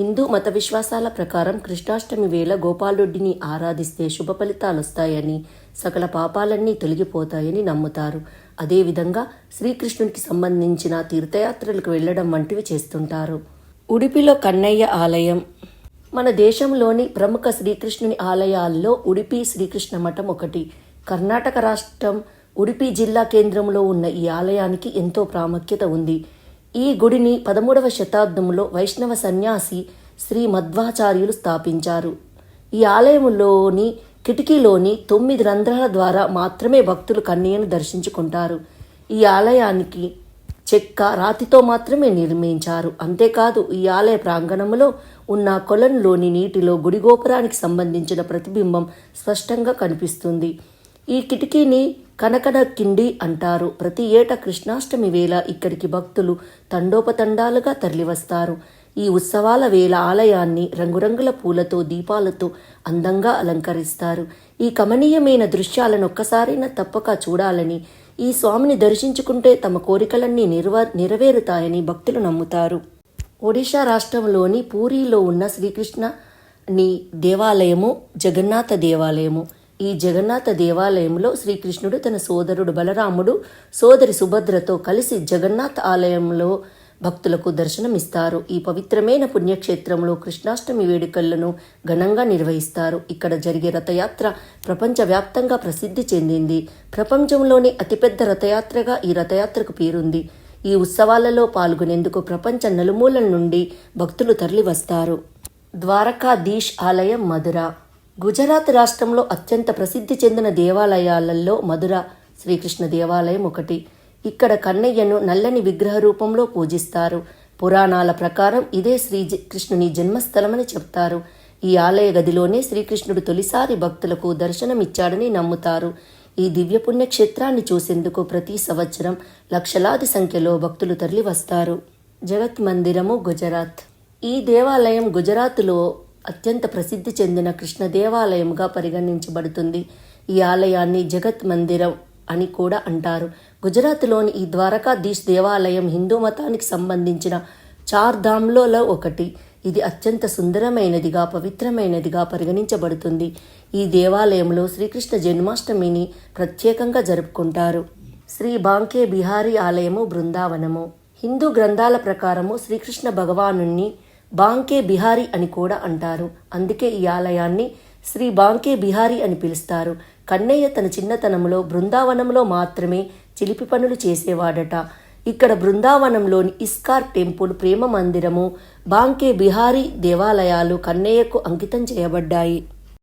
హిందూ మత విశ్వాసాల ప్రకారం కృష్ణాష్టమి వేళ గోపాలుడిని ఆరాధిస్తే శుభ ఫలితాలొస్తాయని సకల పాపాలన్నీ తొలగిపోతాయని నమ్ముతారు. అదేవిధంగా శ్రీకృష్ణునికి సంబంధించిన తీర్థయాత్రలకు వెళ్ళడం వంటివి చేస్తుంటారు. ఉడిపిలో కన్నయ్య ఆలయం. మన దేశంలోని ప్రముఖ శ్రీకృష్ణుని ఆలయాల్లో ఉడిపి శ్రీకృష్ణ మఠం ఒకటి. కర్ణాటక రాష్ట్రం ఉడిపి జిల్లా కేంద్రంలో ఉన్న ఈ ఆలయానికి ఎంతో ప్రాముఖ్యత ఉంది. ఈ గుడిని పదమూడవ శతాబ్దంలో వైష్ణవ సన్యాసి శ్రీ మధ్వాచార్యులు స్థాపించారు. ఈ ఆలయంలోని కిటికీలోని తొమ్మిది రంధ్రాల ద్వారా మాత్రమే భక్తులు కన్నయ్యను దర్శించుకుంటారు. ఈ ఆలయానికి చెక్క రాతితో మాత్రమే నిర్మించారు. అంతేకాదు ఈ ఆలయ ప్రాంగణంలో ఉన్న కొలంలోని నీటిలో గుడి గోపురానికి సంబంధించిన ప్రతిబింబం స్పష్టంగా కనిపిస్తుంది. ఈ కిటికీని కనకన కిండి అంటారు. ప్రతి ఏటా కృష్ణాష్టమి వేళ ఇక్కడికి భక్తులు తండోపతండాలుగా తరలివస్తారు. ఈ ఉత్సవాల వేళ ఆలయాన్ని రంగురంగుల పూలతో దీపాలతో అందంగా అలంకరిస్తారు. ఈ కమనీయమైన దృశ్యాలను ఒక్కసారైనా తప్పక చూడాలని ఈ స్వామిని దర్శించుకుంటే తమ కోరికలన్నీ నిర్వ నెరవేరుతాయని భక్తులు నమ్ముతారు. ఒడిషా రాష్ట్రంలోని పూరిలో ఉన్న శ్రీకృష్ణ ని దేవాలయము జగన్నాథ దేవాలయము. ఈ జగన్నాథ దేవాలయంలో శ్రీకృష్ణుడు తన సోదరుడు బలరాముడు సోదరి సుభద్రతో కలిసి జగన్నాథ ఆలయంలో భక్తులకు దర్శనమిస్తారు. ఈ పవిత్రమైన పుణ్యక్షేత్రంలో కృష్ణాష్టమి వేడుకలను ఘనంగా నిర్వహిస్తారు. ఇక్కడ జరిగే రథయాత్ర ప్రపంచవ్యాప్తంగా ప్రసిద్ధి చెందింది. ప్రపంచంలోని అతిపెద్ద రథయాత్రగా ఈ రథయాత్రకు పేరుంది. ఈ ఉత్సవాలలో పాల్గొనేందుకు ప్రపంచ నలుమూలల నుండి భక్తులు తరలివస్తారు. ద్వారకాధీష్ ఆలయం మధుర గుజరాత్ రాష్ట్రంలో అత్యంత ప్రసిద్ధి చెందిన దేవాలయాలలో మధుర శ్రీకృష్ణ దేవాలయం ఒకటి. ఇక్కడ కన్నయ్యను నల్లని విగ్రహ రూపంలో పూజిస్తారు. పురాణాల ప్రకారం ఇదే శ్రీ కృష్ణుని జన్మస్థలమని చెప్తారు. ఈ ఆలయ గదిలోనే శ్రీకృష్ణుడు తొలిసారి భక్తులకు దర్శనమిచ్చాడని నమ్ముతారు. ఈ దివ్య పుణ్యక్షేత్రాన్ని చూసేందుకు ప్రతి సంవత్సరం లక్షలాది సంఖ్యలో భక్తులు తరలి వస్తారు జగత్ మందిరము గుజరాత్. ఈ దేవాలయం గుజరాత్లో అత్యంత ప్రసిద్ధి చెందిన కృష్ణ దేవాలయంగా పరిగణించబడుతుంది. ఈ ఆలయాన్ని జగత్ మందిరం అని కూడా అంటారు. గుజరాత్లోని ఈ ద్వారకాధీష్ దేవాలయం హిందూ మతానికి సంబంధించిన చార్ ధామ్లలో ఒకటి. ఇది అత్యంత సుందరమైనదిగా పవిత్రమైనదిగా పరిగణించబడుతుంది. ఈ దేవాలయంలో శ్రీకృష్ణ జన్మాష్టమిని ప్రత్యేకంగా జరుపుకుంటారు. శ్రీ బాంకే బిహారీ ఆలయము బృందావనము. హిందూ గ్రంథాల ప్రకారము శ్రీకృష్ణ భగవానుణ్ణి బాంకే బిహారీ అని కూడా అంటారు. అందుకే ఈ ఆలయాన్ని శ్రీ బాంకే బిహారీ అని పిలుస్తారు. కన్నయ్య తన చిన్నతనంలో బృందావనంలో మాత్రమే చిలిపి పనులు చేసేవాడట. ఇక్కడ బృందావనంలోని ఇస్కార్ టెంపుల్ ప్రేమ మందిరము బాంకే బిహారీ దేవాలయాలు కన్నయ్యకు అంకితం చేయబడ్డాయి.